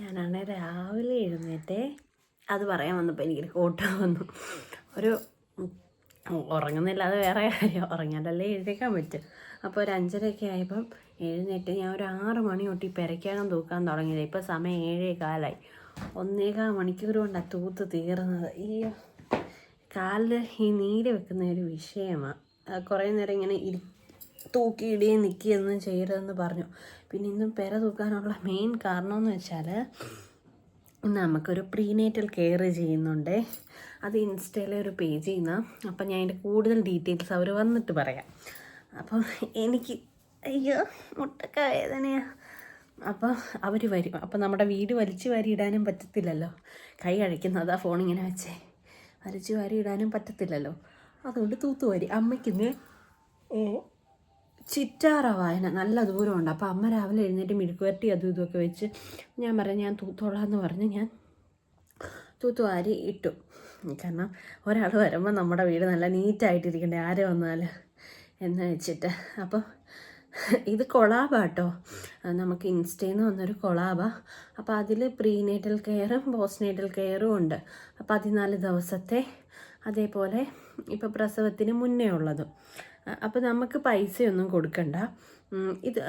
ഞാനാണെ രാവിലെ എഴുന്നേറ്റേ. അത് പറയാൻ വന്നപ്പോൾ എനിക്കൊരു കോട്ട വന്നു. ഒരു ഉറങ്ങുന്നില്ലാതെ വേറെ കാര്യം. ഉറങ്ങിയാലല്ലേ എഴുതിക്കാൻ പറ്റും. അപ്പോൾ ഒരു അഞ്ചരയൊക്കെ ആയപ്പം എഴുന്നേറ്റ് ഞാൻ ഒരു ആറ് മണി തൊട്ട് ഈ തൂക്കാൻ തുടങ്ങിയത്. ഇപ്പോൾ സമയം ഏഴേ കാലായി. ഒന്നേകാൽ മണിക്കൂർ കൊണ്ടാണ് തൂത്ത് തീർന്നത്. ഈ കാലിൽ ഈ നീര് വെക്കുന്ന ഒരു വിഷയമാണ് കുറേ നേരം ഇങ്ങനെ ഇരി തൂക്കി ഇടിയും നിൽക്കുകയൊന്നും ചെയ്യരുതെന്ന് പറഞ്ഞു. പിന്നെ ഇന്നും പെര തൂക്കാനുള്ള മെയിൻ കാരണമെന്ന് വെച്ചാൽ നമുക്കൊരു പ്രീനേറ്റൽ കെയർ ചെയ്യുന്നുണ്ട്. അത് ഇൻസ്റ്റയിലെ ഒരു പേജിൽ നിന്ന് അപ്പം ഞാൻ അതിന്റെ കൂടുതൽ ഡീറ്റെയിൽസ് അവർ വന്നിട്ട് പറയാം. അപ്പം എനിക്ക് അയ്യോ മുട്ടക്ക വേദനയാണ് അപ്പോൾ അവർ വരും. അപ്പം നമ്മുടെ വീട് വലിച്ചു വാരി ഇടാനും പറ്റത്തില്ലല്ലോ. കൈ കഴിക്കുന്നതാ ഫോൺ ഇങ്ങനെ വെച്ചേ. വലിച്ചു വാരി ഇടാനും പറ്റത്തില്ലല്ലോ. അതുകൊണ്ട് തൂത്തുവാരി. അമ്മയ്ക്കിന്ന് ചിറ്റാറ വായന. നല്ല ദൂരമുണ്ട് അപ്പോൾ അമ്മ രാവിലെ എഴുന്നേറ്റ് മെഴുക്കുവരട്ടി അതും ഇതുമൊക്കെ വെച്ച് ഞാൻ പറഞ്ഞു ഞാൻ തൂത്തോളാന്ന് പറഞ്ഞ് ഞാൻ തൂത്തുവാരി ഇട്ടു. കാരണം ഒരാൾ വരുമ്പോൾ നമ്മുടെ വീട് നല്ല നീറ്റായിട്ടിരിക്കണ്ടേ ആരെ വന്നാൽ എന്ന് വെച്ചിട്ട്. അപ്പോൾ ഇത് കൊളാബാട്ടോ നമുക്ക് ഇൻസ്റ്റയിൽ നിന്ന് വന്നൊരു കൊളാബാണ് അപ്പോൾ അതിൽ പ്രീനേറ്റൽ കെയറും പോസ്റ്റ്നേറ്റൽ കെയറും ഉണ്ട്. പതിനാല് ദിവസത്തെ അതേപോലെ ഇപ്പോൾ പ്രസവത്തിന് മുന്നേ ഉള്ളതും. അപ്പോൾ നമുക്ക് പൈസയൊന്നും കൊടുക്കണ്ട. ഇത്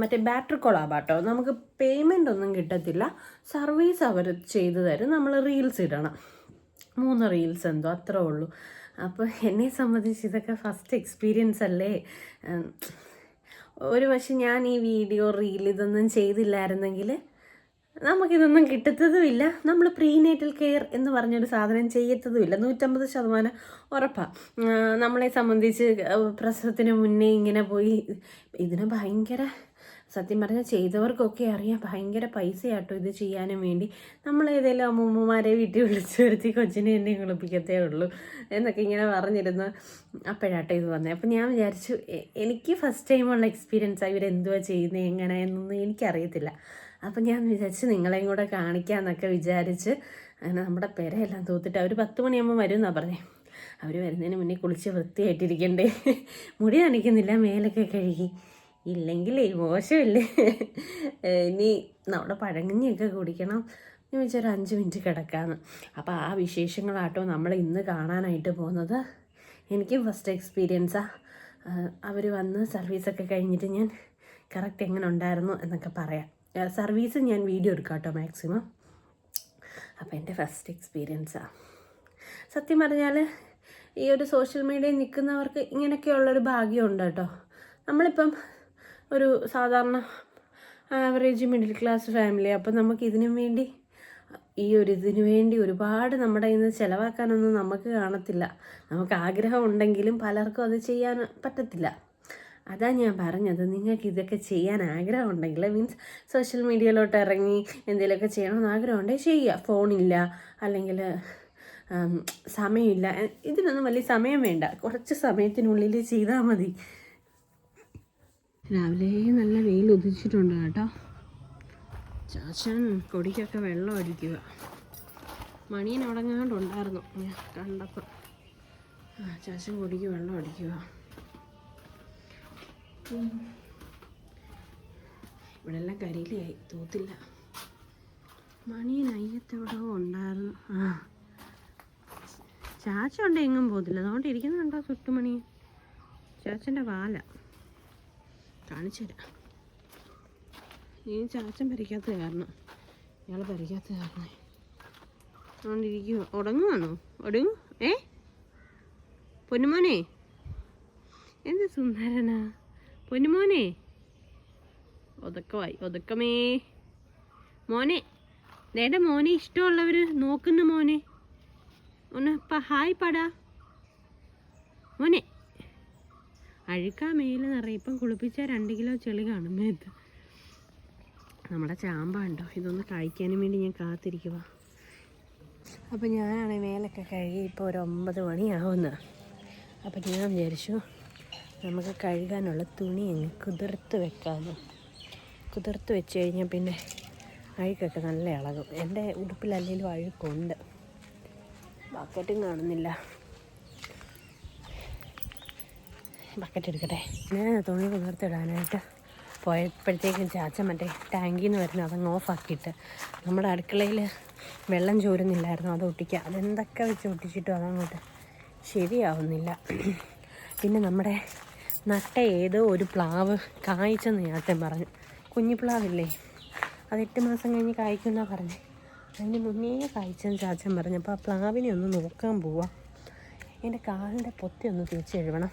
മറ്റേ ബാറ്ററി കൊളാബാട്ടോ. നമുക്ക് പേയ്മെന്റ് ഒന്നും കിട്ടത്തില്ല. സർവീസ് അവർ ചെയ്തു തരും. നമ്മൾ റീൽസ് ഇടണം. മൂന്ന് റീൽസ് എന്തോ അത്രേ ഉള്ളൂ. അപ്പോൾ എന്നെ സംബന്ധിച്ച് ഇതൊക്കെ ഫസ്റ്റ് എക്സ്പീരിയൻസ് അല്ലേ? ഒരു പക്ഷെ ഞാൻ ഈ വീഡിയോ റീൽ ഇതൊന്നും ചെയ്തില്ലായിരുന്നെങ്കിൽ നമുക്കിതൊന്നും കിട്ടത്തതുമില്ല. നമ്മൾ പ്രീനേറ്റൽ കെയർ എന്ന് പറഞ്ഞൊരു സാധനം ചെയ്യത്തതുമില്ല. നൂറ്റമ്പത് ശതമാനം ഉറപ്പാണ് നമ്മളെ സംബന്ധിച്ച് പ്രസവത്തിന് മുന്നേ ഇങ്ങനെ പോയി. ഇതിന് ഭയങ്കര സത്യം പറഞ്ഞാൽ ചെയ്തവർക്കൊക്കെ അറിയാം ഭയങ്കര പൈസയാട്ടോ ഇത് ചെയ്യാനും വേണ്ടി. നമ്മൾ ഏതെങ്കിലും അമ്മൂമ്മമാരെ വീട്ടിൽ വിളിച്ചു വരുത്തി കൊച്ചിനെ എന്നെ കുളിപ്പിക്കത്തേ ഉള്ളൂ എന്നൊക്കെ ഇങ്ങനെ പറഞ്ഞിരുന്നു അപ്പോഴാട്ടോ ഇത് വന്നത് അപ്പം ഞാൻ വിചാരിച്ചു എനിക്ക് ഫസ്റ്റ് ടൈമുള്ള എക്സ്പീരിയൻസ് ഇവരെന്തുവാ ചെയ്യുന്നത് എങ്ങനെ എന്നൊന്നും എനിക്കറിയത്തില്ല. അപ്പം ഞാൻ വിചാരിച്ച് നിങ്ങളെയും കൂടെ കാണിക്കാമെന്നൊക്കെ വിചാരിച്ച് അങ്ങനെ നമ്മുടെ പെരയെല്ലാം തൂത്തിട്ട് അവർ പത്ത് മണിയാകുമ്പോൾ വരും എന്നാണ് പറഞ്ഞേ. അവർ വരുന്നതിന് മുന്നേ കുളിച്ച് വൃത്തിയായിട്ടിരിക്കണ്ടേ. മുടി നനയ്ക്കുന്നില്ല മേലൊക്കെ കഴുകി. ഇല്ലെങ്കിലേ മോശമില്ലേ? ഇനി നമ്മുടെ പഴങ്ങിയൊക്കെ കുടിക്കണം. എന്ന് വെച്ചൊരു അഞ്ച് മിനിറ്റ് കിടക്കാമെന്ന് അപ്പോൾ ആ വിശേഷങ്ങളാട്ടോ നമ്മൾ ഇന്ന് കാണാനായിട്ട് പോകുന്നത്. എനിക്കും ഫസ്റ്റ് എക്സ്പീരിയൻസാണ് അവർ വന്ന് സർവീസൊക്കെ കഴിഞ്ഞിട്ട് ഞാൻ കറക്റ്റ് എങ്ങനെ ഉണ്ടായിരുന്നു എന്നൊക്കെ പറയാം. സർവീസ് ഞാൻ വീഡിയോ എടുക്കാം കേട്ടോ മാക്സിമം അപ്പോൾ എന്റെ ഫസ്റ്റ് എക്സ്പീരിയൻസാണ് സത്യം പറഞ്ഞാൽ ഈ ഒരു സോഷ്യൽ മീഡിയയിൽ നിൽക്കുന്നവർക്ക് ഇങ്ങനെയൊക്കെയുള്ളൊരു ഭാഗ്യമുണ്ട് കേട്ടോ നമ്മളിപ്പം ഒരു സാധാരണ ആവറേജ് മിഡിൽ ക്ലാസ് ഫാമിലി അപ്പം നമുക്ക് ഇതിനു വേണ്ടി ഈ ഒരു ഇതിനു വേണ്ടി ഒരുപാട് നമ്മുടെ ഇന്ന് ചിലവാക്കാനൊന്നും നമുക്ക് കാണത്തില്ല. നമുക്ക് ആഗ്രഹം ഉണ്ടെങ്കിലും പലർക്കും അത് ചെയ്യാൻ പറ്റത്തില്ല. അതാ ഞാൻ പറഞ്ഞത് നിങ്ങൾക്ക് ഇതൊക്കെ ചെയ്യാൻ ആഗ്രഹം ഉണ്ടെങ്കിൽ മീൻസ് സോഷ്യൽ മീഡിയയിലോട്ട് ഇറങ്ങി എന്തെങ്കിലുമൊക്കെ ചെയ്യണമെന്ന് ആഗ്രഹമുണ്ടെങ്കിൽ ചെയ്യുക. ഫോണില്ല അല്ലെങ്കിൽ സമയമില്ല. ഇതിനൊന്നും വലിയ സമയം വേണ്ട. കുറച്ച് സമയത്തിനുള്ളിൽ ചെയ്താൽ മതി. രാവിലെ നല്ല വെയിൽ ഉദിച്ചിട്ടുണ്ട് കേട്ടോ. ചാച്ചൻ കൊടിക്കൊക്കെ വെള്ളം അടിക്കുക മണിയൻ ഉടങ്ങാണ്ടുണ്ടായിരുന്നു ഞാൻ കണ്ടപ്പോൾ ചാച്ചൻ കൊടിക്ക് വെള്ളം അടിക്കുക. ഇവിടെ എല്ലാം കരിയിലായി തൂത്തില്ല. മണിയൻ അയ്യത്തെവിടോ ഉണ്ടായിരുന്നു. ആ. ചാച്ച ഉണ്ട് എങ്ങും പോകത്തില്ല. അതുകൊണ്ട് ഇരിക്കുന്നുണ്ടോ ചുട്ടുമണി ചാച്ചന്റെ വാല. കാണിച്ചു തരാം. ഈ ചാച്ചൻ പരിക്കാത്ത കാരണം. ഇയാൾ പരിക്കാത്ത കാരണം. അതുകൊണ്ട് ഉടങ്ങുവാണോ ഒടുങ്ങു. ഏ? പൊന്നുമോനെ. എന്ത് സുന്ദരനാ. പൊന്നുമോനെ ഒതുക്കമായി ഒതുക്കമേ. മോനെ നേടെ മോനെ ഇഷ്ടമുള്ളവർ നോക്കുന്നു മോനെ. ഒന്ന് ഹായ് പടാ. മോനെ അഴുക്കാ മേൽ നിറയെ. ഇപ്പം കുളിപ്പിച്ചാൽ രണ്ട് കിലോ ചെളി കാണും മേത്ത്. നമ്മുടെ ചാമ്പ ഉണ്ടോ ഇതൊന്ന് കഴിക്കാനും വേണ്ടി ഞാൻ കാത്തിരിക്കുക അപ്പം ഞാനാണെങ്കിൽ മേലൊക്കെ കഴുകി ഇപ്പോൾ ഒരു ഒമ്പത് മണിയാവുന്ന. അപ്പം ഞാൻ വിചാരിച്ചു നമുക്ക് കഴുകാനുള്ള തുണി അങ്ങ് കുതിർത്ത് വെക്കാമെന്ന് കുതിർത്ത് വെച്ച് കഴിഞ്ഞാൽ പിന്നെ അഴുക്കൊക്കെ നല്ല ഇളകും. എന്റെ ഉടുപ്പിലല്ലെങ്കിലും അഴുക്കുണ്ട്. ബക്കറ്റും കാണുന്നില്ല. ബക്കറ്റ് എടുക്കട്ടെ. ഞാൻ തുണി കുതിർത്തിടാനായിട്ട് പോയപ്പോഴത്തേക്കും ചാച്ച മറ്റേ ടാങ്കിൽ നിന്ന് വരുന്നത് അതങ്ങ് ഓഫാക്കിയിട്ട് നമ്മുടെ അടുക്കളയിൽ വെള്ളം ചോരുന്നില്ലായിരുന്നു അത് ഒട്ടിക്കുക അതെന്തൊക്കെ വെച്ച് ഒട്ടിച്ചിട്ടും അതങ്ങോട്ട് ശരിയാവുന്നില്ല. പിന്നെ നമ്മുടെ നട്ട ഏതോ ഒരു പ്ലാവ് കായ്ച്ചെന്ന് ഞാത്തൻ പറഞ്ഞു. കുഞ്ഞിപ്ലാവില്ലേ? അത് എട്ട് മാസം കഴിഞ്ഞ് കായ്ക്കുമെന്നാണ് പറഞ്ഞു. അതിന് മുന്നേ കായ്ച്ചെന്ന് ചാച്ചൻ പറഞ്ഞു അപ്പോൾ ആ പ്ലാവിനെ ഒന്ന് നോക്കാൻ പോവാം. എന്റെ കാലിന്റെ പൊത്തി ഒന്ന് എഴുവണം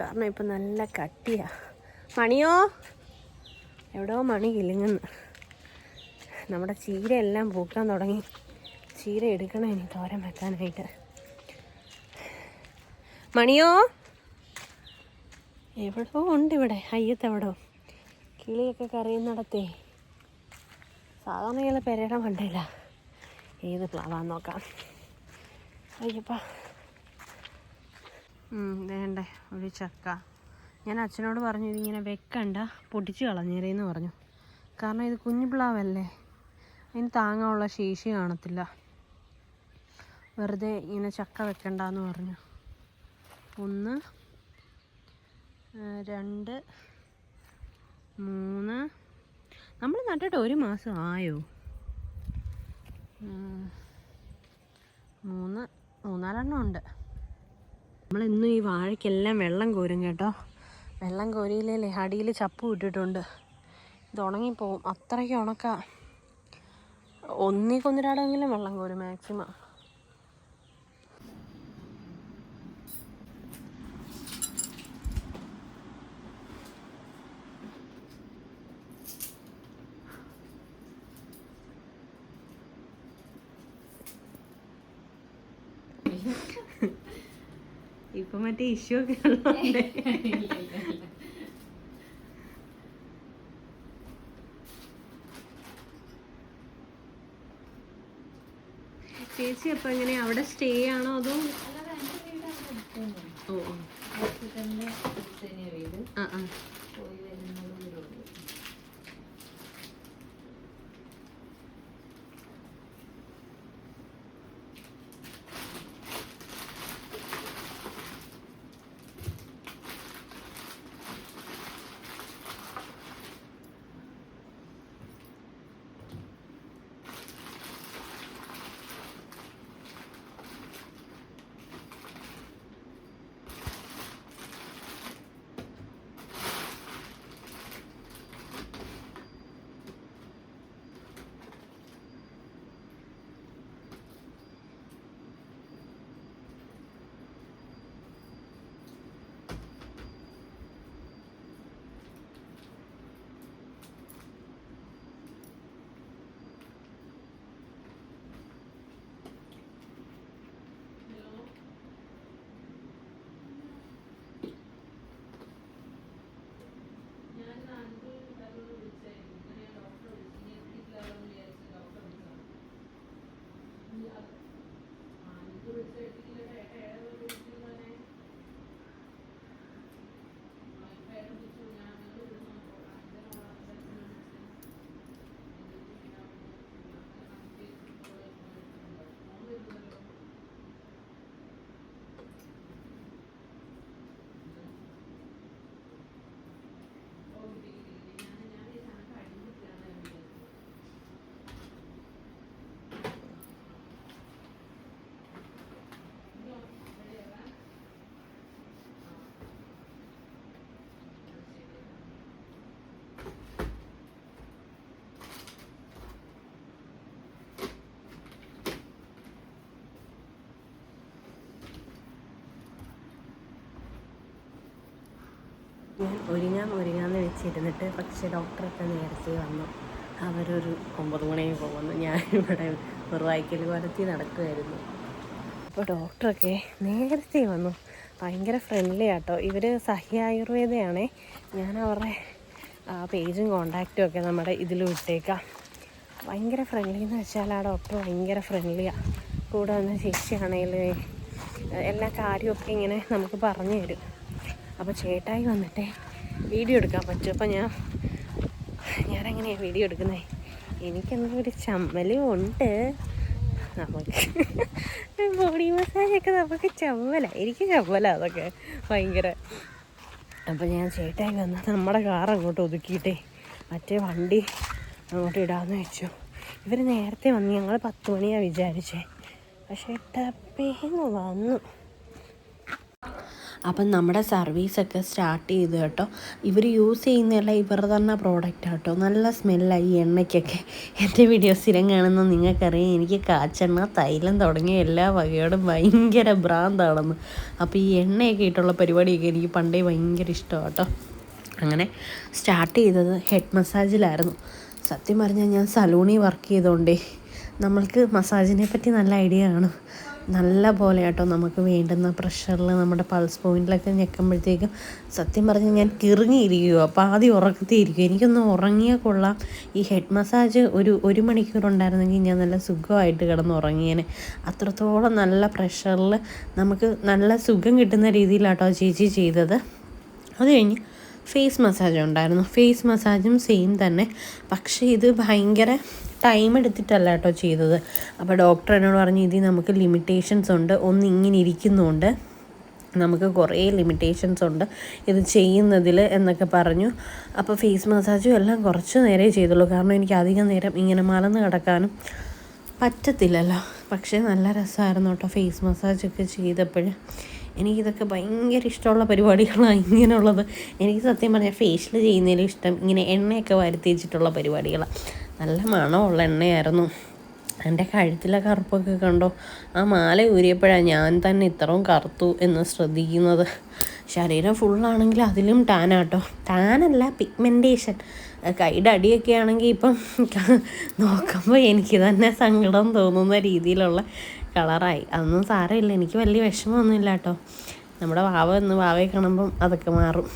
കാരണം ഇപ്പം നല്ല കട്ടിയാ. മണിയോ? എവിടെയോ മണി കിലുങ്ങുന്നു. നമ്മുടെ ചീരയെല്ലാം പൂക്കാൻ തുടങ്ങി. ചീര എടുക്കണം ഇനി? തോരൻ വെക്കാനായിട്ട്. മണിയോ? എവിടോ ഉണ്ട് ഇവിടെ അയ്യത്തെവിടോ. കിളിയൊക്കെ കരയുന്നിടത്തേ. സാധാരണ ഇയാളെ പെരയുടെ മണ്ടയില്ല ഏത് പ്ലാവാന്ന് നോക്കാം. അയ്യപ്പ. വേണ്ടേ ഒരു ചക്ക. ഞാൻ അച്ഛനോട് പറഞ്ഞു ഇതിങ്ങനെ വെക്കണ്ട പൊടിച്ച് കളഞ്ഞേരേന്ന് പറഞ്ഞു. കാരണം ഇത് കുഞ്ഞു പ്ലാവല്ലേ. അതിന് താങ്ങാനുള്ള ശേഷി കാണത്തില്ല. വെറുതെ ഇങ്ങനെ ചക്ക വെക്കണ്ടെന്ന് പറഞ്ഞു. ഒന്ന് രണ്ട് മൂന്ന്. നമ്മൾ നട്ടിട്ട് ഒരു മാസം ആയോ? മൂന്ന് മൂന്നാലെണ്ണം ഉണ്ട്. നമ്മളിന്നും ഈ വാഴയ്ക്കെല്ലാം വെള്ളം കോരും കേട്ടോ. വെള്ളം കോരിയില്ലേ അടിയിൽ ചപ്പ് ഇട്ടിട്ടുണ്ട് ഇത് ഉണങ്ങിപ്പോവും. അത്രയ്ക്ക് ഉണക്കാം. ഒന്നീ കൊന്നിരാടെങ്കിലും വെള്ളം കോരും മാക്സിമം. ഇപ്പൊ മറ്റേ ഇഷ്യൂ ഒക്കെ ഉള്ളതുകൊണ്ട് ചേച്ചി അപ്പൊ എങ്ങനെ? അവിടെ സ്റ്റേ ആണോ അതോ? ഓ ഓ. ആ ആ. ഞാൻ ഒരുങ്ങാൻ ഒരുങ്ങാന്ന് വെച്ചിരുന്നിട്ട് പക്ഷേ ഡോക്ടറൊക്കെ നേരത്തെ വന്നു. അവരൊരു ഒമ്പത് മണിക്ക് പോകുന്നു. ഞാനിവിടെ വെറുവായ്ക്കൽ വലത്തി നടക്കുമായിരുന്നു അപ്പോൾ ഡോക്ടറൊക്കെ നേരത്തെ വന്നു. ഭയങ്കര ഫ്രണ്ട്ലി ആട്ടോ. ഇവർ സഹ്യ ആയുർവേദയാണേ. ഞാൻ അവരുടെ പേജും കോണ്ടാക്റ്റും ഒക്കെ നമ്മുടെ ഇതിൽ വിട്ടേക്കാം ഭയങ്കര ഫ്രണ്ട്ലി എന്ന് വെച്ചാൽ ആ ഡോക്ടർ ഭയങ്കര ഫ്രണ്ട്ലിയാണ് കൂടെ വന്ന ശേഷിയാണെങ്കിൽ എല്ലാ കാര്യമൊക്കെ ഇങ്ങനെ നമുക്ക് പറഞ്ഞു തരും. അപ്പോൾ ചേട്ടായി വന്നിട്ട് വീഡിയോ എടുക്കാൻ പറ്റും. അപ്പോൾ ഞാൻ ഞാനെങ്ങനെയാണ് വീഡിയോ എടുക്കുന്നത് എനിക്കെന്തോ ഒരു ചമ്മലും ഉണ്ട് നമുക്ക് ബോഡി മസാജൊക്കെ നമുക്ക് ചമ്മല. എനിക്ക് ചമ്മല അതൊക്കെ ഭയങ്കര. അപ്പോൾ ഞാൻ ചേട്ടായി വന്ന് നമ്മുടെ കാർ അങ്ങോട്ട് ഒതുക്കിയിട്ടേ മറ്റേ വണ്ടി അങ്ങോട്ട് ഇടാമെന്ന് വെച്ചു. ഇവർ നേരത്തെ വന്നു ഞങ്ങൾ പത്ത് മണിയാണ് വിചാരിച്ചേ. പക്ഷേ ടപ്പേന്ന് വന്നു. അപ്പം നമ്മുടെ സർവീസൊക്കെ സ്റ്റാർട്ട് ചെയ്തു കേട്ടോ. ഇവർ യൂസ് ചെയ്യുന്നതല്ല ഇവർ തന്നെ പ്രോഡക്റ്റ് കേട്ടോ. നല്ല സ്മെല്ലായി ഈ എണ്ണയ്ക്കൊക്കെ. എന്റെ വീഡിയോ സ്ഥിരം കാണുന്ന നിങ്ങൾക്കറിയാം എനിക്ക് കാച്ചെണ്ണ തൈലം തുടങ്ങിയ എല്ലാ വകയോടും ഭയങ്കര ഭ്രാന്താണെന്ന്. അപ്പോൾ ഈ എണ്ണയൊക്കെ ഇട്ടുള്ള പരിപാടിയൊക്കെ എനിക്ക് പണ്ടേ ഭയങ്കര ഇഷ്ടമാണ് കേട്ടോ. അങ്ങനെ സ്റ്റാർട്ട് ചെയ്തത് ഹെഡ് മസാജിലായിരുന്നു. സത്യം പറഞ്ഞാൽ ഞാൻ സലൂണിൽ വർക്ക് ചെയ്തുകൊണ്ടേ നമ്മൾക്ക് മസാജിനെ പറ്റി നല്ല ഐഡിയ ആണ്. നല്ല പോലെ കേട്ടോ നമുക്ക് വേണ്ടുന്ന പ്രഷറിൽ നമ്മുടെ പൾസ് പോയിന്റിലൊക്കെ ഞെക്കുമ്പോഴത്തേക്കും സത്യം പറഞ്ഞാൽ ഞാൻ കിറങ്ങിയിരിക്കുമോ അപ്പോൾ ആദ്യം ഉറക്കത്തിയിരിക്കും എനിക്കൊന്ന് ഉറങ്ങിയാൽ കൊള്ളാം. ഈ ഹെഡ് മസാജ് ഒരു ഒരു മണിക്കൂർ ഉണ്ടായിരുന്നെങ്കിൽ ഞാൻ നല്ല സുഖമായിട്ട് കിടന്ന് ഉറങ്ങിയേനെ അത്രത്തോളം നല്ല പ്രഷറിൽ നമുക്ക് നല്ല സുഖം കിട്ടുന്ന രീതിയിലാട്ടോ ചേച്ചി ചെയ്തത്. അത് കഴിഞ്ഞ് ഫേസ് മസാജ് ഉണ്ടായിരുന്നു. ഫേസ് മസാജും സെയിം തന്നെ. പക്ഷേ ഇത് ഭയങ്കര ടൈം എടുത്തിട്ടല്ല കേട്ടോ ചെയ്തത്. അപ്പോൾ ഡോക്ടർ എന്നോട് പറഞ്ഞു ഇതിൽ നമുക്ക് ലിമിറ്റേഷൻസ് ഉണ്ട്. ഒന്ന് ഇങ്ങനെ ഇരിക്കുന്നുണ്ട്. നമുക്ക് കുറേ ലിമിറ്റേഷൻസ് ഉണ്ട്. ഇത് ചെയ്യുന്നതിൽ എന്നൊക്കെ പറഞ്ഞു. അപ്പോൾ ഫേസ് മസാജും എല്ലാം കുറച്ച് നേരമേ ചെയ്തുള്ളൂ. കാരണം എനിക്ക് അധികം നേരം ഇങ്ങനെ മലന്ന് കിടക്കാനും പറ്റത്തില്ലല്ലോ. പക്ഷേ നല്ല രസമായിരുന്നു കേട്ടോ ഫേസ് മസാജൊക്കെ ചെയ്തപ്പോൾ എനിക്കിതൊക്കെ ഭയങ്കര ഇഷ്ടമുള്ള പരിപാടികളാണ് ഇങ്ങനെയുള്ളത്. എനിക്ക് സത്യം പറഞ്ഞാൽ ഫേഷ്യൽ ചെയ്യുന്നതിലും ഇഷ്ടം ഇങ്ങനെ എണ്ണയൊക്കെ വരുത്തി വെച്ചിട്ടുള്ള പരിപാടികളാണ് നല്ല മണമുള്ള എണ്ണയായിരുന്നു. എന്റെ കഴുത്തിലെ കറുപ്പൊക്കെ കണ്ടോ? ആ മാല ഊരിയപ്പോഴാണ് ഞാൻ തന്നെ ഇത്രയും കറുത്തു എന്ന് ശ്രദ്ധിക്കുന്നത്. ശരീരം ഫുള്ളാണെങ്കിൽ അതിലും ടാനാട്ടോ ടാനല്ല പിഗ്മെന്റേഷൻ കൈയുടെ അടിയൊക്കെ ആണെങ്കിൽ ഇപ്പം നോക്കുമ്പോൾ എനിക്ക് തന്നെ സങ്കടം തോന്നുന്ന രീതിയിലുള്ള കളറായി. അതൊന്നും സാരമില്ല. എനിക്ക് വലിയ വിഷമമൊന്നുമില്ല കേട്ടോ നമ്മുടെ വാവ എന്ന് വാവയെ കാണുമ്പം അതൊക്കെ മാറും.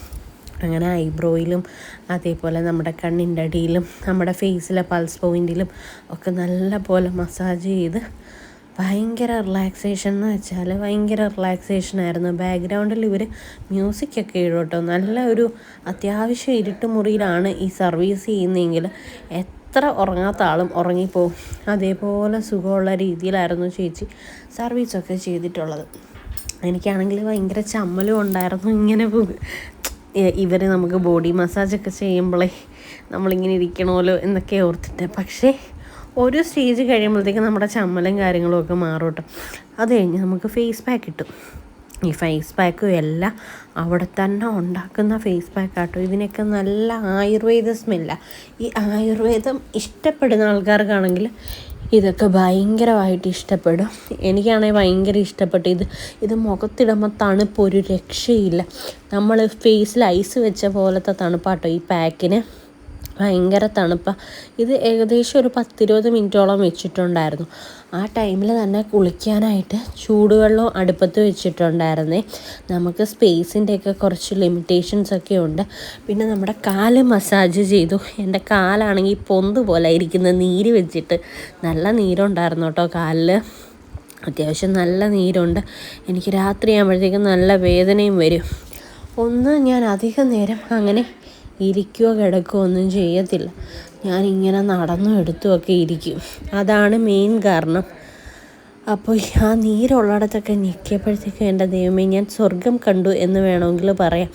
അങ്ങനെ ഐബ്രോയിലും അതേപോലെ നമ്മുടെ കണ്ണിന്റെ അടിയിലും നമ്മുടെ ഫേസിലെ പൾസ് പോയിന്റിലും ഒക്കെ നല്ല പോലെ മസാജ് ചെയ്ത് ഭയങ്കര റിലാക്സേഷൻ എന്ന് വെച്ചാൽ ഭയങ്കര റിലാക്സേഷൻ ആയിരുന്നു. ബാക്ക്ഗ്രൗണ്ടിൽ ഇവർ മ്യൂസിക്കൊക്കെ ഇടും നല്ല ഒരു അത്യാവശ്യം ഇരുട്ട് മുറിയിലാണ് ഈ സർവീസ് ചെയ്യുന്നതെങ്കിൽ എത്ര ഉറങ്ങാത്ത ആളും ഉറങ്ങിപ്പോവും അതേപോലെ സുഖമുള്ള രീതിയിലായിരുന്നു ചേച്ചി സർവീസൊക്കെ ചെയ്തിട്ടുള്ളത്. എനിക്കാണെങ്കിൽ ഭയങ്കര ചമ്മലും ഉണ്ടായിരുന്നു ഇങ്ങനെ ഇവർ നമുക്ക് ബോഡി മസാജൊക്കെ ചെയ്യുമ്പോഴേ നമ്മളിങ്ങനെ ഇരിക്കണമല്ലോ എന്നൊക്കെ ഓർത്തിട്ട്. പക്ഷേ ഒരു സ്റ്റേജ് കഴിയുമ്പോഴത്തേക്കും നമ്മുടെ ചമ്മലും കാര്യങ്ങളും ഒക്കെ മാറും കേട്ടോ അത് കഴിഞ്ഞ് നമുക്ക് ഫേസ് പാക്ക് കിട്ടും ഈ ഫേസ് പാക്കും എല്ലാം അവിടെ തന്നെ ഉണ്ടാക്കുന്ന ഫേസ് പാക്ക് ആട്ടോ. ഇതിനൊക്കെ നല്ല ആയുർവേദ സ്മെല്ല ഈ ആയുർവേദം ഇഷ്ടപ്പെടുന്ന ആൾക്കാർക്കാണെങ്കിൽ ഇതൊക്കെ ഭയങ്കരമായിട്ട് ഇഷ്ടപ്പെടും. എനിക്കാണെങ്കിൽ ഭയങ്കര ഇഷ്ടപ്പെട്ടു. ഇത് ഇത് മുഖത്തിടുമ്പോൾ തണുപ്പ് ഒരു രക്ഷയില്ല. നമ്മൾ ഫേസിൽ ഐസ് വെച്ച പോലത്തെ തണുപ്പാട്ടോ ഈ പാക്കിന് ഭയങ്കര തണുപ്പാണ് ഇത് ഏകദേശം ഒരു പത്തിരുപത് മിനിറ്റോളം വെച്ചിട്ടുണ്ടായിരുന്നു. ആ ടൈമിൽ തന്നെ കുളിക്കാനായിട്ട് ചൂടുവെള്ളം അടുപ്പത്ത് വെച്ചിട്ടുണ്ടായിരുന്നേ. നമുക്ക് സ്പേസിന്റെയൊക്കെ കുറച്ച് ലിമിറ്റേഷൻസ് ഒക്കെ ഉണ്ട്. പിന്നെ നമ്മുടെ കാൽ മസാജ് ചെയ്തു. എന്റെ കാലാണെങ്കിൽ പൊന്ത് പോലെ ഇരിക്കുന്ന നീര് വെച്ചിട്ട് നല്ല നീരുണ്ടായിരുന്നു കേട്ടോ കാലിൽ അത്യാവശ്യം നല്ല നീരുണ്ട്. എനിക്ക് രാത്രി ആകുമ്പോഴത്തേക്കും നല്ല വേദനയും വരും. ഒന്ന് ഞാൻ അധികം നേരം അങ്ങനെ ഇരിക്കുകയോ കിടക്കുകയോ ഒന്നും ചെയ്യത്തില്ല. ഞാൻ ഇങ്ങനെ നടന്നും എടുത്തുമൊക്കെ ഇരിക്കും. അതാണ് മെയിൻ കാരണം. അപ്പോൾ ആ നീരുള്ളിടത്തൊക്കെ ഞെക്കിയപ്പോഴത്തേക്കും എന്റെ ദൈവമേ ഞാൻ സ്വർഗം കണ്ടു എന്ന് വേണമെങ്കിൽ പറയാം.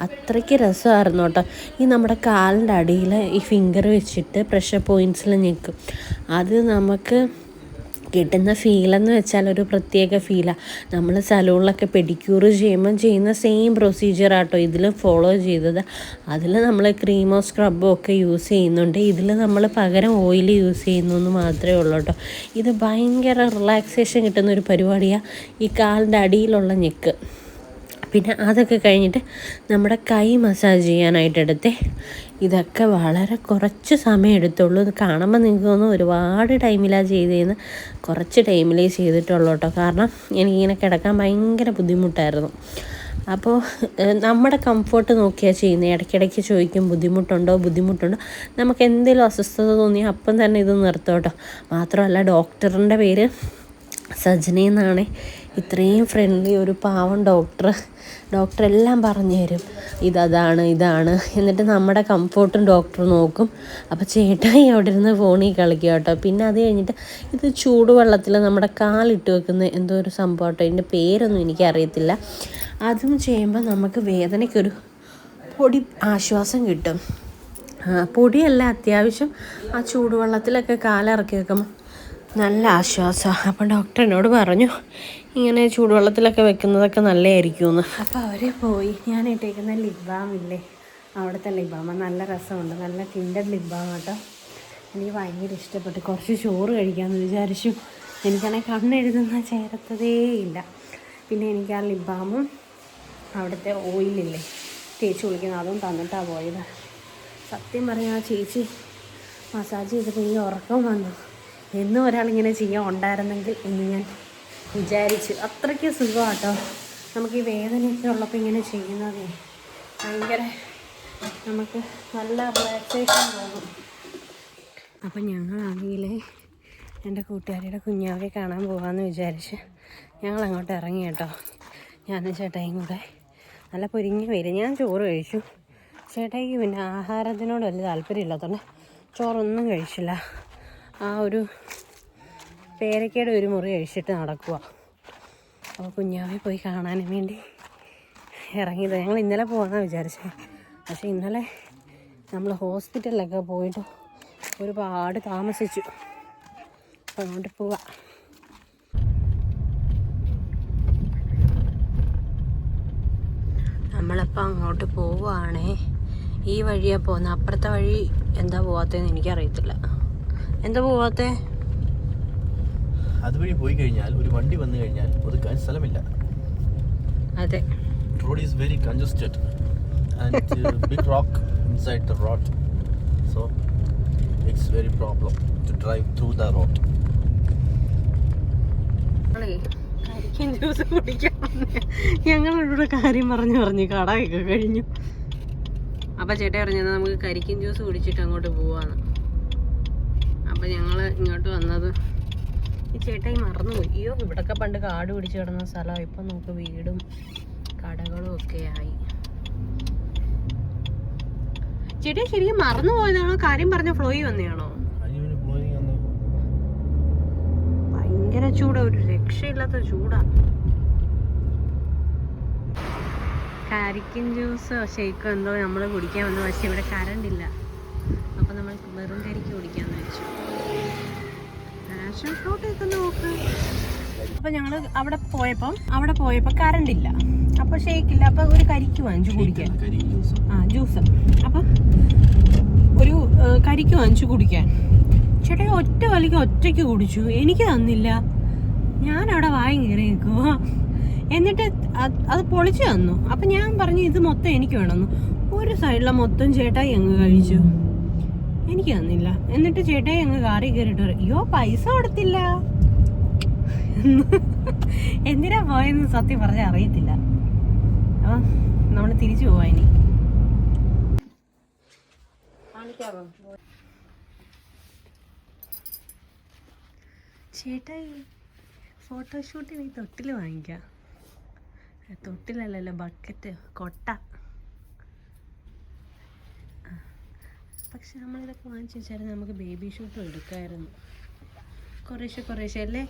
അത്രയ്ക്ക് രസമായിരുന്നു കേട്ടോ. ഈ നമ്മുടെ കാലിന്റെ അടിയിൽ ഈ ഫിംഗർ വെച്ചിട്ട് പ്രഷർ പോയിന്റ്സിൽ ഞെക്കും. അത് നമുക്ക് കിട്ടുന്ന ഫീലെന്ന് വെച്ചാൽ ഒരു പ്രത്യേക ഫീലാണ് നമ്മൾ സലൂണിലൊക്കെ പെഡിക്യൂർ ചെയ്യുമ്പം ചെയ്യുന്ന സെയിം പ്രൊസീജിയർ ആട്ടോ ഇതിലും ഫോളോ ചെയ്തത്. അതിൽ നമ്മൾ ക്രീമോ സ്ക്രബോ ഒക്കെ യൂസ് ചെയ്യുന്നുണ്ട്. ഇതിൽ നമ്മൾ പകരം ഓയിൽ യൂസ് ചെയ്യുന്നു എന്ന് മാത്രമേ ഉള്ളൂ കേട്ടോ. ഇത് ഭയങ്കര റിലാക്സേഷൻ കിട്ടുന്ന ഒരു പരിപാടിയാണ് ഈ കാലിന്റെ അടിയിലുള്ള ഞെക്ക്. പിന്നെ അതൊക്കെ കഴിഞ്ഞിട്ട് നമ്മുടെ കൈ മസാജ് ചെയ്യാനായിട്ട് എടുത്തേ. ഇതൊക്കെ വളരെ കുറച്ച് സമയം എടുത്തുള്ളൂ. കാണുമ്പോൾ നിങ്ങൾക്ക് തോന്നുന്നു ഒരുപാട് ടൈമിലാണ് ചെയ്തതെന്ന് കുറച്ച് ടൈമിലേ ചെയ്തിട്ടുള്ളൂ കേട്ടോ. കാരണം എനിക്കിങ്ങനെ കിടക്കാൻ ഭയങ്കര ബുദ്ധിമുട്ടായിരുന്നു. അപ്പോൾ നമ്മുടെ കംഫർട്ട് നോക്കിയാൽ ചെയ്യുന്നത് ഇടയ്ക്കിടയ്ക്ക് ചോദിക്കും ബുദ്ധിമുട്ടുണ്ടോ? ബുദ്ധിമുട്ടുണ്ടോ? നമുക്ക് എന്തെങ്കിലും അസ്വസ്ഥത തോന്നിയാൽ അപ്പം തന്നെ ഇത് നിർത്തോട്ടോ മാത്രമല്ല ഡോക്ടറിന്റെ പേര് സജന എന്നാണ് ഇത്രയും ഫ്രണ്ട്ലി ഒരു പാവം ഡോക്ടർ ഡോക്ടർ എല്ലാം പറഞ്ഞു തരും ഇതതാണ് ഇതാണ്. എന്നിട്ട് നമ്മുടെ കംഫോർട്ടും ഡോക്ടർ നോക്കും. അപ്പോൾ ചേട്ടായി അവിടെ ഇരുന്ന് ഫോണിൽ കളിക്കുക കേട്ടോ. പിന്നെ അത് കഴിഞ്ഞിട്ട് ഇത് ചൂടുവെള്ളത്തിൽ നമ്മുടെ കാലിട്ട് വെക്കുന്ന എന്തോ ഒരു സംഭവം കേട്ടോ. അതിന്റെ പേരൊന്നും എനിക്കറിയത്തില്ല. അതും ചെയ്യുമ്പോൾ നമുക്ക് വേദനയ്ക്കൊരു പൊടി ആശ്വാസം കിട്ടും. പൊടിയല്ല അത്യാവശ്യം ആ ചൂടുവെള്ളത്തിലൊക്കെ കാലിറക്കി വെക്കുമ്പോൾ നല്ല ആശ്വാസമാണ് അപ്പം ഡോക്ടർ എന്നോട് പറഞ്ഞു ഇങ്ങനെ ചൂടുവെള്ളത്തിലൊക്കെ വെക്കുന്നതൊക്കെ നല്ലതായിരിക്കുമെന്ന്. അപ്പോൾ അവർ പോയി. ഞാൻ ഇട്ടേക്കുന്ന ലിപ് ബാം ഇല്ലേ? അവിടുത്തെ ലിബാമ നല്ല രസമുണ്ട്. നല്ല കിൻഡഡ് ലിബാം കേട്ടോ എനിക്ക് ഭയങ്കര ഇഷ്ടപ്പെട്ടു. കുറച്ച് ചോറ് കഴിക്കാമെന്ന് വിചാരിച്ചു. എനിക്കാണെങ്കിൽ കണ്ണെഴുതുന്ന ചേർത്തതേ ഇല്ല. പിന്നെ എനിക്ക് ആ ലിബാമും ബാമും അവിടുത്തെ ഓയിലില്ലേ തേച്ച് കുളിക്കുന്ന അതും തന്നിട്ടാണ് പോയത്. സത്യം പറഞ്ഞാൽ ചേച്ചി മസാജ് ചെയ്തപ്പോൾ ഈ ഉറക്കം വന്നു. എന്നും ഒരാളിങ്ങനെ ചെയ്യാൻ ഉണ്ടായിരുന്നെങ്കിൽ എന്ന് ഞാൻ വിചാരിച്ചു. അത്രയ്ക്ക് സുഖമാട്ടോ നമുക്ക് ഈ വേദനയൊക്കെ ഉള്ളപ്പോൾ ഇങ്ങനെ ചെയ്യുന്നതേ. ഭയങ്കര നമുക്ക് നല്ല റിലാക്സേഷൻ ആകും അപ്പം ഞങ്ങളാണെങ്കിൽ എന്റെ കൂട്ടുകാരിയുടെ കുഞ്ഞാവെ കാണാൻ പോകാമെന്ന് വിചാരിച്ച് ഞങ്ങൾ അങ്ങോട്ട് ഇറങ്ങി കേട്ടോ. ഞാൻ ചേട്ടായും കൂടെ നല്ല പൊരിഞ്ഞ് വരും. ഞാൻ ചോറ് കഴിച്ചു. ചേട്ടായിക്ക് പിന്നെ ആഹാരത്തിനോട് വലിയ താല്പര്യമില്ലാത്തതുകൊണ്ട് ചോറൊന്നും കഴിച്ചില്ല. ആ ഒരു പേരക്കയുടെ ഒരു മുറി കഴിച്ചിട്ട് നടക്കുക അപ്പോൾ കുഞ്ഞാവെ പോയി കാണാനും വേണ്ടി ഇറങ്ങിയത്. ഞങ്ങൾ ഇന്നലെ പോകാമെന്നാണ് വിചാരിച്ചത് പക്ഷേ ഇന്നലെ നമ്മൾ ഹോസ്പിറ്റലിലൊക്കെ പോയിട്ട് ഒരുപാട് താമസിച്ചു. അപ്പോൾ അങ്ങോട്ട് പോവാം. നമ്മളപ്പോൾ അങ്ങോട്ട് പോവുകയാണേ ഈ വഴിയാണ് പോകുന്നത് അപ്പുറത്തെ വഴി എന്താ പോവാത്തതെന്ന് എനിക്കറിയത്തില്ല. എന്താ പോവാത്തെ? അതുവഴി പോയി കഴിഞ്ഞാൽ ഒരു വണ്ടി വന്നു കഴിഞ്ഞാൽ ഒതുക്കാൻ സ്ഥലമില്ല. അതെ. Road is very congested and big rock inside the road so it's very problem to drive through the road juice കുടിക്കാൻ ഞങ്ങളിവിടെ കാര്യം പറഞ്ഞു പറഞ്ഞു കടയൊക്കെ കഴിഞ്ഞു. അപ്പം ചേട്ടൻ പറഞ്ഞത് നമുക്ക് കരിക്കൻ ജ്യൂസ് കുടിച്ചിട്ട് അങ്ങോട്ട് പോവാന്ന്. അപ്പം ഞങ്ങൾ ഇങ്ങോട്ട് വന്നത് ഈ ചേട്ടായി മറന്നുപോയി. അയ്യോ ഇവിടൊക്കെ പണ്ട് കാട് പിടിച്ച് കിടന്ന സ്ഥലമാണ് ഇപ്പം നമുക്ക് വീടും കടകളും ഒക്കെ ആയി. ചേട്ടാ ശരിക്കും മറന്നു പോയതാണോ? കാര്യം പറഞ്ഞ ഫ്ലോയി വന്നെയാണോ? ഭയങ്കര ചൂടാ. ഒരു രക്ഷയില്ലാത്ത ചൂടാ. കാരിക്കൻ ജ്യൂസോ? ഷേക്കോ എന്തോ നമ്മൾ കുടിക്കാൻ വന്നു. പക്ഷെ ഇവിടെ കറണ്ട് ഇല്ല. അപ്പൊ നമ്മൾ വെറും കരിക്ക് പാഷൻ നോക്ക്. അപ്പൊ ഞങ്ങൾ അവിടെ പോയപ്പം അവിടെ പോയപ്പോ കറണ്ട് ഇല്ല. അപ്പൊ ഷേക്ക് ഇല്ല. അപ്പൊ ഒരു കരിക്ക് വാങ്ങിച്ചു കുടിക്കാൻ. ആ ജ്യൂസ് അപ്പം ഒരു കരിക്ക് വാങ്ങിച്ചു കുടിക്കാൻ. ചേട്ടാ ഒറ്റ വലിക്ക് ഒറ്റയ്ക്ക് കുടിച്ചു. എനിക്ക് തന്നില്ല. ഞാൻ അവിടെ വായി കയറി നിൽക്കുക എന്നിട്ട് അത് അത് പൊളിച്ചു തന്നു. അപ്പം ഞാൻ പറഞ്ഞു ഇത് മൊത്തം എനിക്ക് വേണമെന്ന്. ഒരു സൈഡിലെ മൊത്തം ചേട്ടായി അങ്ങ് കഴിച്ചു. എനിക്ക് തന്നില്ല. എന്നിട്ട് ചേട്ടായി അങ്ങ് കാറി കയറിയിട്ട് പറയും, അയ്യോ പൈസ കൊടുത്തില്ല. എന്തിനാ പോയെന്ന് സത്യം പറഞ്ഞാൽ അറിയത്തില്ല. അപ്പം നമ്മൾ തിരിച്ചു പോവാ ഇനി. ചേട്ടായി ഫോട്ടോഷൂട്ടിന് ഈ തൊട്ടിൽ വാങ്ങിക്കാം. തൊട്ടിലല്ലല്ലോ ബക്കറ്റ് കൊട്ട ആ. പക്ഷെ നമ്മളിതൊക്കെ വാങ്ങിച്ചു വെച്ചാൽ നമുക്ക് ബേബി ഷൂട്ടും എടുക്കായിരുന്നു. കുറേശ്ശെ കുറേശ്ശെ അല്ലേ?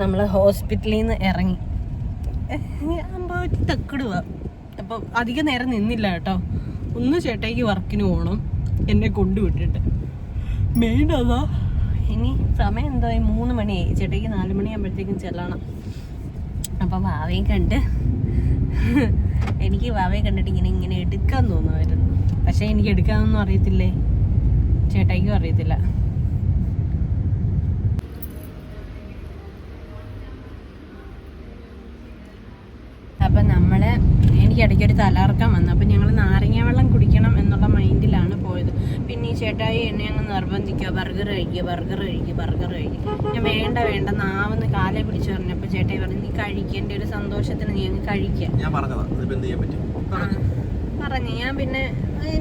നമ്മൾ ഹോസ്പിറ്റലിൽ നിന്ന് ഇറങ്ങി. അമ്പത്തി തക്കിടുക അപ്പം അധികം നേരം നിന്നില്ല കേട്ടോ. ഒന്ന് ചേട്ടായിക്ക് വർക്കിന് പോകണം എന്നെ കൊണ്ടുവിട്ടിട്ട് മെയിൻ അതാ. ഇനി സമയം എന്തായി? മൂന്ന് മണിയായി ചേട്ടായിക്ക് നാല് മണിയാകുമ്പോഴത്തേക്കും ചെല്ലണം. അപ്പം വാവയെ കണ്ട് എനിക്ക് വാവയെ കണ്ടിട്ട് ഇങ്ങനെ ഇങ്ങനെ എടുക്കാൻ തോന്നുമായിരുന്നു. പക്ഷേ എനിക്ക് എടുക്കാനൊന്നും അറിയത്തില്ലേ? ചേട്ടായിക്കും അറിയത്തില്ല അപ്പം നമ്മൾ എനിക്ക് ഇടയ്ക്കൊരു തലകറക്കം വന്നു. അപ്പം ഞങ്ങൾ നാരങ്ങ വെള്ളം കുടിക്കണം എന്നുള്ള മൈൻഡിലാണ് പോയത്. പിന്നെ ഈ ചേട്ടായി എന്നെ അങ്ങ് നിർബന്ധിക്കുക. ബർഗർ കഴിക്കുക ബർഗർ കഴിക്കുക ബർഗർ കഴിക്കുക ഞാൻ വേണ്ട വേണ്ട നാവെന്ന് കാലെ പിടിച്ചു പറഞ്ഞപ്പോൾ ചേട്ടായി പറഞ്ഞു നീ കഴിക്കേണ്ട ഒരു സന്തോഷത്തിന് നീ അങ്ങ് കഴിക്കുക പറഞ്ഞു. ഞാൻ പിന്നെ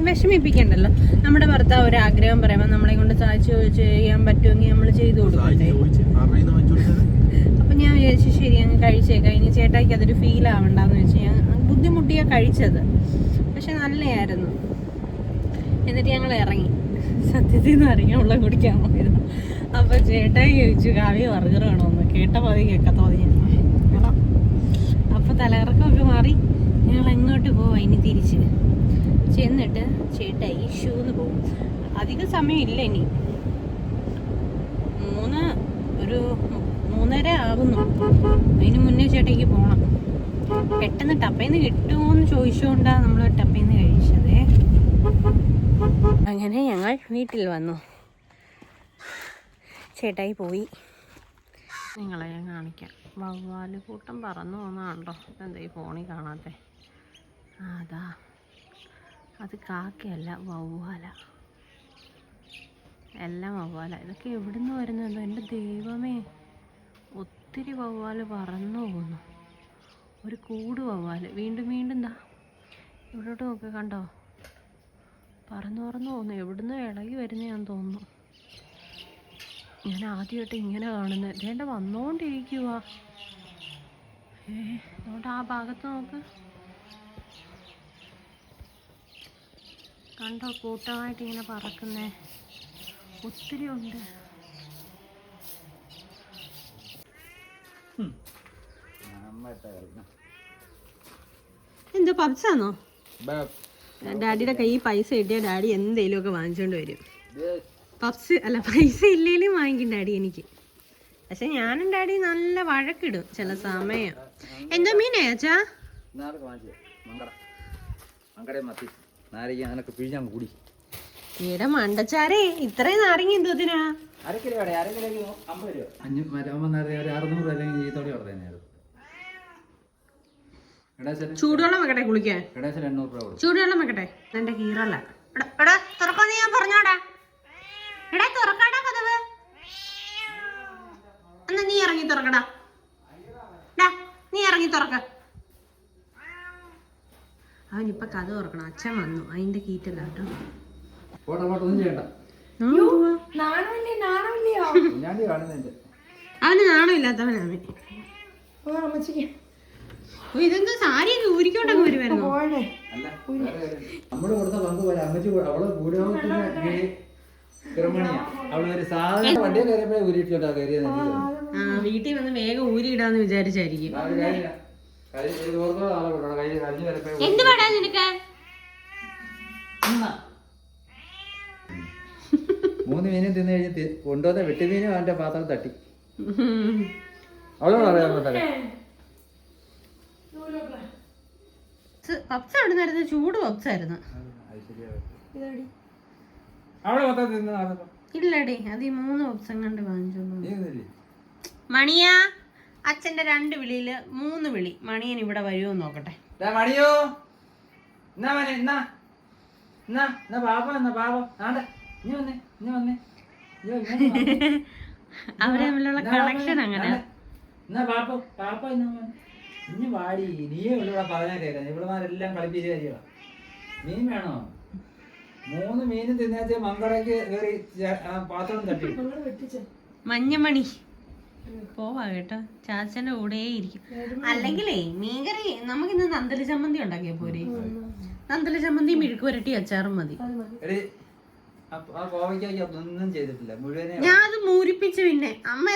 വിഷമിപ്പിക്കണ്ടല്ലോ. നമ്മുടെ ഭർത്താവ് ഒരു ആഗ്രഹം പറയുമ്പോൾ നമ്മളെ കൊണ്ട് സാധിച്ചു ചെയ്യാൻ പറ്റുമെങ്കിൽ നമ്മൾ ചെയ്തു കൊടുക്കണ്ടേ ചോദിച്ച് ആരുടെ കയ്യിൽ നിന്ന് വാങ്ങിച്ചു കൊടുത്തത് അപ്പം ഞാൻ വിചാരിച്ചു ശരി അങ്ങ് കഴിച്ചേക്കാം ഇനി ചേട്ടായിക്ക് അതൊരു ഫീൽ ആവണ്ടെന്ന് വെച്ച് ഞാൻ ബുദ്ധിമുട്ടിയാ കഴിച്ചത്. പക്ഷെ നല്ലയായിരുന്നു. എന്നിട്ട് ഞങ്ങൾ ഇറങ്ങി. സത്യത്തിൽ നിന്ന് ഇറങ്ങി വെള്ളം കുടിക്കാൻ പോയിരുന്നു. അപ്പോൾ ചേട്ടായി ചോദിച്ചു കാവ്യ ബർഗർ വേണമെന്ന് കേട്ട പതി കേൾക്കാത്ത പതി ഞാൻ അപ്പോൾ തലകറക്കമൊക്കെ മാറി ഞങ്ങൾ എങ്ങോട്ട് പോവാം? ഇനി തിരിച്ച് ചെന്നിട്ട് ചേട്ടായി ഷൂന്ന് പോകും അധികം സമയമില്ല ഇനി. മൂന്ന് ഒരു മൂന്നര ആകുന്നു അതിന് മുന്നേ ചേട്ടയ്ക്ക് പോകണം പെട്ടെന്ന് ടപ്പേന്ന് കിട്ടുമോ എന്ന് ചോദിച്ചുകൊണ്ടാണ് നമ്മൾ ടപ്പേന്ന് കഴിച്ചത്. അങ്ങനെ ഞങ്ങൾ വീട്ടിൽ വന്നു. ചേട്ടായി പോയി. നിങ്ങളെ ഞാൻ കാണിക്കാം. വവ്വാൽ കൂട്ടം പറന്നു പോകുന്നതാണല്ലോ എന്താ ഈ ഫോണിൽ കാണാത്തെ? അതാ. അത് കാക്കയല്ല വവ്വാല. എല്ലാം വവ്വാല. ഇതൊക്കെ എവിടുന്ന് വരുന്നുണ്ടോ എന്റെ ദൈവമേ. ഒത്തിരി വവ്വാൽ പറന്നു പോകുന്നു. ഒരു കൂട് വവ്വാൽ വീണ്ടും വീണ്ടും എന്താ ഇവിടോട്ട് നോക്ക് കണ്ടോ? പറന്നു പറന്നു പോകുന്നു. എവിടുന്ന് ഇളകി വരുന്നതാന്ന് തോന്നുന്നു. ഞാൻ ആദ്യമായിട്ട് ഇങ്ങനെ കാണുന്നത് വേണ്ട വന്നോണ്ടിരിക്കുക ഏ അതുകൊണ്ട് ആ ഭാഗത്ത് നോക്ക്. കണ്ടോ കൂട്ടമായിട്ട് ഇങ്ങനെ പറക്കുന്നേ. ഒത്തിരി ഉണ്ട്. എന്തോ പബ്സാണോ ഡാഡിയുടെ കയ്യിൽ പൈസ കിട്ടിയ ഡാഡി എന്തേലും ഒക്കെ വാങ്ങിച്ചോണ്ട് വരും. പപ്സ് അല്ല പൈസ ഇല്ലേലും വാങ്ങിക്കും ഡാഡി എനിക്ക്. പക്ഷെ ഞാനും ഡാഡി നല്ല വഴക്കിടും ചില സമയം. എന്തോ മീനേ അച്ഛാ? നാളെ വാങ്ങിച്ചേ. മങ്കട. മങ്കട മത്തി. നാരങ്ങ അങ്ങനൊക്കെ പിഴിഞ്ഞാൽ കൂടി. ഈടെ മണ്ടച്ചാരേ ഇത്രയും നാരങ്ങ എന്തോത്തിനാ അര അരക്കിലോ വേണേ അര അമ്പത് രൂപ അഞ്ഞു മറ്റേ നാരങ്ങ ഒരു അറുന്നൂറ് അല്ലെങ്കിൽ ചൂടുവെള്ളം വെക്കട്ടെ കുളിക്കാൻ. ചൂടുവെള്ളം വെക്കട്ടെ. എന്റെ കീറല്ല. എടാ, എടാ തുറക്കാന്ന് ഞാൻ പറഞ്ഞോടാ. എടാ തുറക്കാടാ കഥവ്. എന്നാ നീ ഇറങ്ങി തുറക്കടാ. നീ ഇറങ്ങി തുറക്ക. അവനിപ്പൊ കഥ തുറക്കണം. അച്ഛൻ വന്നു. അതിന്റെ കീറ്റല്ല കേട്ടോ. അവന് നാണമില്ലാത്തവനാണ് ഓ അമ്മച്ചിക്ക്. ഇതെന്താ സാരി ഊരിക്കോണ്ടങ്ങ് വരുമായിരുന്നു പോണേ അല്ല നമ്മൾ കൊടുത്ത പങ്ക് പോലെ അമ്മച്ചി കൂടെ- അവൾ കൂടിയ ക്രമണിയാ അവൾ ഒരു സാധനം വണ്ടിയെ കയറിയപ്പോഴേ ഊരിയിട്ടോട്ടാ കയറിയത് ആ വീട്ടിൽ വന്ന് വേഗം ഊരിയിടാന്ന് വിചാരിച്ചായിരിക്കും. എന്ത് പാടാ നിനക്ക്? മൂന്ന് മീനും തിന്നു കഴിഞ്ഞ് കൊണ്ടുവന്ന വെട്ടുമീനും അവന്റെ പാത്രം തട്ടി. അവളോട് പറയാൻ പറ്റേ പപ്സ് എവിടെ നിന്നായിരുന്നു? ചൂട് പപ്സ് ആയിരുന്നു ഇല്ലടി അത് ഈ മൂന്ന് പപ്സം കണ്ട് വാങ്ങിച്ചോളൂ മണിയാ അച്ഛന്റെ രണ്ട് വിളിയിൽ മൂന്ന് വിളി. മണിയൻ ഇവിടെ വരുമോ നോക്കട്ടെ. ദാ മണിയോ. എന്നാ മോനെ എന്നാ? എന്നാ എന്നാ പാപ എന്നാ പാപ ആണ്ട നീ വന്നേ നീ വന്നേ. അവരെ തമ്മിലുള്ള എന്നാ കണക്ഷൻ അങ്ങനെ ആണ്ടെ. എന്നാ പാപ്പ പാപ്പ എന്നാ മോനെ ഇനി വാടി. നീയെ ഇവിടെ പറഞ്ഞാൽ കേൾക്കാം. ഇവിടെമാരെല്ലാം കളിപ്പിച്ച് കാര്യമാ. മീൻ വേണോ? മൂന്ന് മീൻ തിന്നാച്ച മങ്കടയ്ക്ക് കയറി പാത്രം തട്ടി. മഞ്ഞമണി. പോവാ കേട്ടോ. ചാച്ചന്റെ കൂടെ ഇരിക്കും. അല്ലെങ്കിലേ മീൻകറി നമുക്ക് ഇന്ന് നന്തലി ചമ്മന്തി ഉണ്ടാക്കിയ പോരെ? നന്തലി ചമ്മന്തി മെഴുക്ക് പുരട്ടി അച്ചാറും മതി. എടി ആ- ആ കോവയ്ക്കാക്കി ചെയ്തിട്ടില്ല. മുഴുവനെ ഞാൻ അത് മൂരിപ്പിച്ച് പിന്നെ. അമ്മ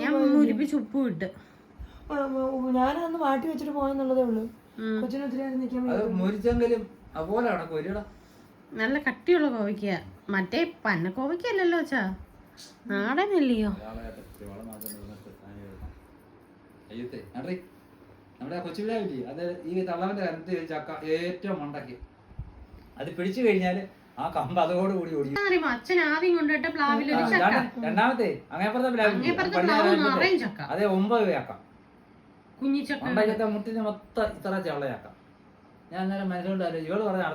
ഞാൻ മൂരിപ്പിച്ച് ഉപ്പ് ഇട്ട്. ഞാനതൊന്ന് മാറ്റി വെച്ചിട്ട് പോകാന്നുള്ളതേ ഉള്ളൂ. കൊച്ചിന് ഒത്തിരി നേരം നിൽക്കാൻ നല്ല കട്ടിയുള്ള കോവയ്ക്ക. മറ്റേ പന്ന കോവയ്ക്കല്ലല്ലോ ചാ നാടനല്ലയോ? നമ്മുടെ കൊച്ചുപിള്ളാവില്ലേ അത് ഈ തള്ളവന്റെ കരത്തിൽ ചക്ക ഏറ്റവും മണ്ടക്കി അത് പിടിച്ചു കഴിഞ്ഞാൽ ആ കമ്പ് അതോട് കൂടി ഓടി അച്ഛൻ ആദ്യം കൊണ്ടുപോയിട്ട് പ്ലാവിൽ ഒരു ചക്ക. രണ്ടാ- രണ്ടാമത്തെ അങ്ങേപ്പുറത്തെ ചക്ക. അതെ ഒമ്പത് ചക്ക കുഞ്ഞിച്ചക്ക മുട്ടിന് മൊത്തം ഇത്ര ചള്ളയാക്കാം. ഞാൻ അന്നേരം മനസ്സിലോട്ട് ഇവൾ പറഞ്ഞ